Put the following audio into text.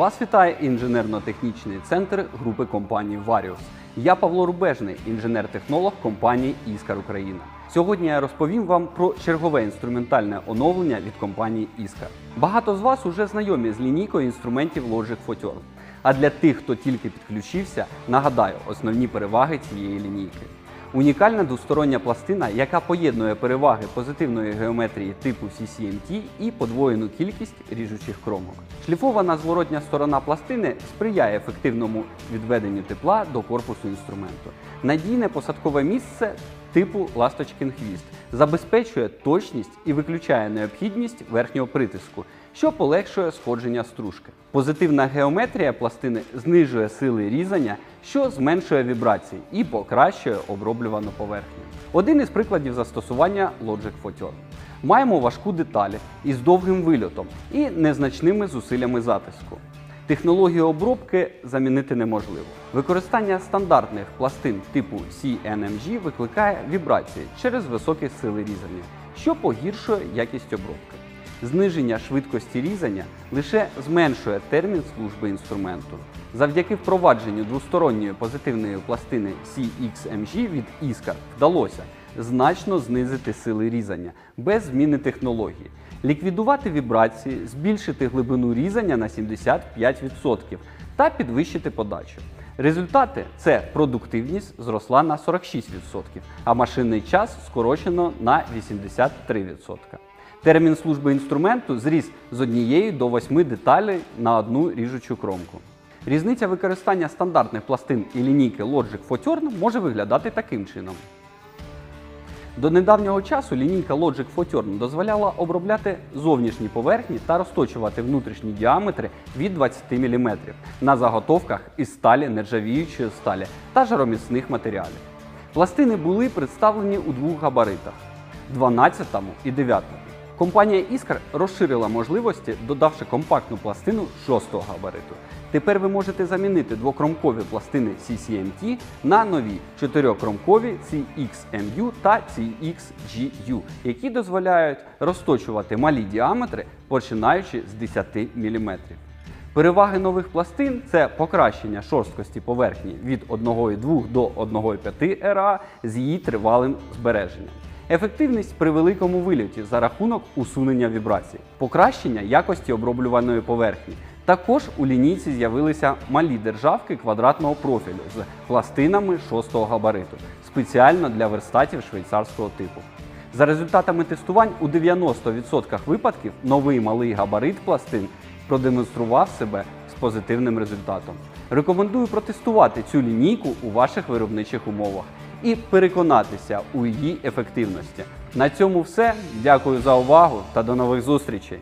Вас вітає інженерно-технічний центр групи компанії Varius. Я Павло Рубежний, інженер-технолог компанії Іскар Україна. Сьогодні я розповім вам про чергове інструментальне оновлення від компанії Іскар. Багато з вас уже знайомі з лінійкою інструментів Logic Foturn. А для тих, хто тільки підключився, нагадаю основні переваги цієї лінійки. Унікальна двостороння пластина, яка поєднує переваги позитивної геометрії типу CCMT і подвоєну кількість ріжучих кромок. Шліфована зворотня сторона пластини сприяє ефективному відведенню тепла до корпусу інструменту. Надійне посадкове місце типу ласточкин хвіст забезпечує точність і виключає необхідність верхнього притиску, що полегшує сходження стружки. Позитивна геометрія пластини знижує сили різання, що зменшує вібрації і покращує оброблювану поверхню. Один із прикладів застосування Logic Foturn. Маємо важку деталі із довгим вильотом і незначними зусиллями затиску. Технологію обробки замінити неможливо. Використання стандартних пластин типу CNMG викликає вібрації через високі сили різання, що погіршує якість обробки. Зниження швидкості різання лише зменшує термін служби інструменту. Завдяки впровадженню двосторонньої позитивної пластини CXMG від Iskar вдалося значно знизити сили різання без зміни технології, ліквідувати вібрації, збільшити глибину різання на 75% та підвищити подачу. Результати це продуктивність зросла на 46%, а машинний час скорочено на 83%. Термін служби інструменту зріс з однієї до восьми деталей на одну ріжучу кромку. Різниця використання стандартних пластин і лінійки Logic Foturn може виглядати таким чином. До недавнього часу лінійка Logic Foturn дозволяла обробляти зовнішні поверхні та розточувати внутрішні діаметри від 20 мм на заготовках із сталі нержавіючої сталі та жароміцних матеріалів. Пластини були представлені у двох габаритах 12 і 9. Компанія Iskar розширила можливості, додавши компактну пластину 6 габариту. Тепер ви можете замінити двокромкові пластини CCMT на нові чотирьохкромкові CXMU та CXGU, які дозволяють розточувати малі діаметри, починаючи з 10 мм. Переваги нових пластин це покращення шорсткості поверхні від 1,2 до 1,5 РА з її тривалим збереженням. Ефективність при великому вильоті за рахунок усунення вібрацій, покращення якості оброблюваної поверхні. Також у лінійці з'явилися малі державки квадратного профілю з пластинами 6 габариту, спеціально для верстатів швейцарського типу. За результатами тестувань у 90% випадків новий малий габарит пластин продемонстрував себе з позитивним результатом. Рекомендую протестувати цю лінійку у ваших виробничих умовах і переконатися у її ефективності. На цьому все. Дякую за увагу та до нових зустрічей!